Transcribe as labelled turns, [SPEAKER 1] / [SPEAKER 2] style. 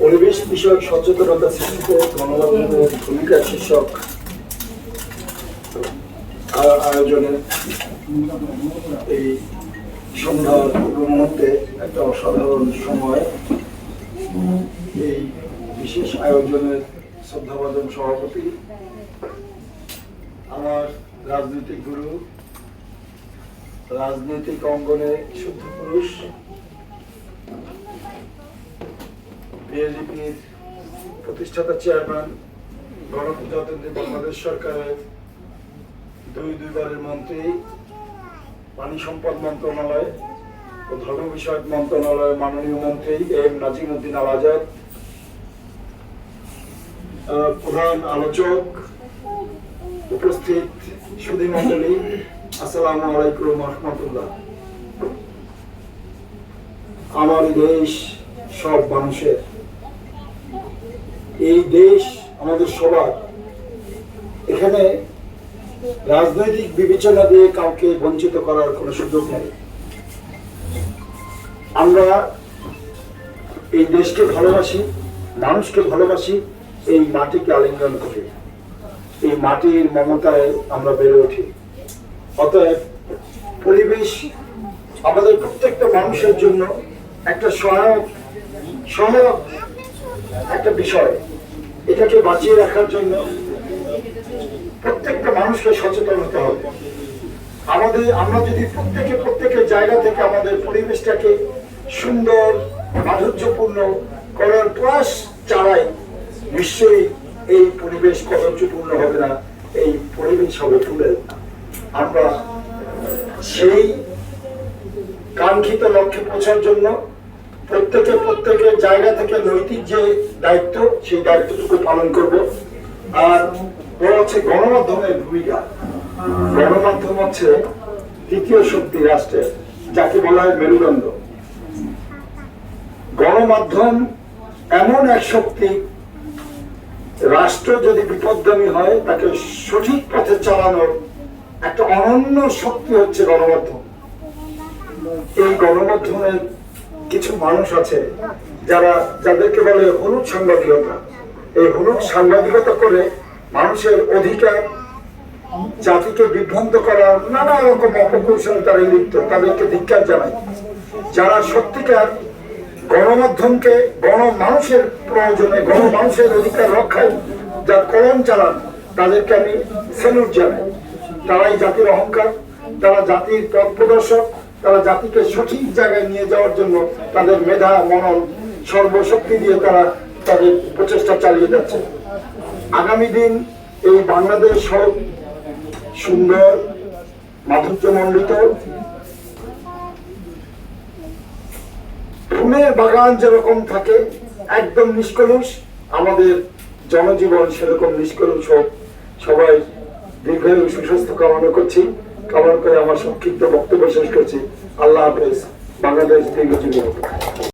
[SPEAKER 1] পরিবেশ বিষয়ক সচেতনতা সৃষ্টিতে গণমাধ্যমের ভূমিকা শীর্ষক আয়োজনে এই সন্ধ্যার মুহূর্তে একটা অসাধারণ সময়। এই বিশেষ আয়োজনের শ্রদ্ধাভাজন সভাপতি, আমার রাজনৈতিক গুরু রাজনৈতিক অঙ্গনে শুদ্ধ পুরুষ। বিএনপির প্রতিষ্ঠাতা চেয়ারম্যান গণপ্রজাতন্ত্রী বাংলাদেশ সরকারের দুই দুইবারের মন্ত্রী, পানি সম্পদ মন্ত্রণালয় ও ধর্ম বিষয়ক মন্ত্রণালয়ের মাননীয় মন্ত্রী এম নাজিমুদ্দিন আল আজাদ প্রধান আলোচক উপস্থিত সুধী মন্ডলী আসসালামু আলাইকুম রহমতুল্লাহ। আমার দেশ সব মানুষের। এই দেশ আমাদের সবার। এখানে রাজনৈতিক বিবেচনা দিয়ে কাউকে বঞ্চিত করার কোনো সুযোগ নেই। আমরা এই দেশকে ভালোবাসি, মানুষকে ভালোবাসি, এই মাটিকে আলিঙ্গন করি। এই মাটির মমতায় আমরা বেড়ে উঠি। অতএব পরিবেশ আমাদের প্রত্যেকটা মানুষের জন্য একটা সহায়ক সহায়ক একটা বিষয়। এটাকে বাঁচিয়ে রাখার জন্য প্রত্যেকটা মানুষকে সচেতন হতে হবে। আমাদের, আমরা যদি প্রত্যেকে, প্রত্যেকের জায়গা থেকে আমাদের পরিবেশটাকে সুন্দর, মাধুর্যপূর্ণ করার প্রয়াস চালাই, নিশ্চয়ই এই পরিবেশ কদর্যপূর্ণ হবে না, এই পরিবেশ হবে ফুলের আমরা সেই কাঙ্ক্ষিত লক্ষ্যে পৌঁছার জন্য প্রত্যেকে প্রত্যেকের জায়গা থেকে নৈতিক যে দায়িত্ব, সেই দায়িত্বটুকু পালন করব। আর বলা হচ্ছে গণমাধ্যমের ভূমিকা। গণমাধ্যম হচ্ছে তৃতীয় শক্তি রাষ্ট্রের, যাকে বলা হয় মেরুদণ্ড। গণমাধ্যম এমন এক শক্তি, রাষ্ট্র যদি বিপদগামী হয়, তাকে সঠিক পথে চালানোর একটা অনন্য শক্তি হচ্ছে গণমাধ্যম। এই গণমাধ্যমের কিছু মানুষ আছে যারা, যাদেরকে বলে হলুদ সাংবাদিকতা। এই হলুদ সাংবাদিকতা করে মানুষের অধিকার, জাতিকে বিভ্রান্ত করার নানা রকম অপকৌশল তারা লিপ্ত, তাদেরকে ধিক্কার জানাই যারা সত্যিকার গণমাধ্যমকে গণ মানুষের প্রয়োজনে গণ মানুষের অধিকার রক্ষায় যার কলম চালান, তাদেরকে আমি স্যালুট জানাই। তারাই জাতির অহংকার, তারা জাতির পথ প্রদর্শক, তারা জাতিকে সঠিক জায়গায় নিয়ে যাওয়ার জন্য তাদের মেধা, মনন, সর্বশক্তি দিয়ে তারা তাদের প্রচেষ্টা চালিয়ে যাচ্ছে। আগামী দিন এই বাংলাদেশ হোক, সুন্দর, মাধুর্যমণ্ডিত, ফুলের বাগান যেরকম থাকে, একদম নিষ্কলুষ, আমাদের জনজীবন সেরকম নিষ্কলুষ হোক। সবাই দীর্ঘায়ু সুস্বাস্থ্য কামনা করছি। কামনা করে আমার সংক্ষিপ্ত বক্তব্য শেষ করছি। আল্লাহ হাফেজ। বাংলাদেশ দীর্ঘজীবী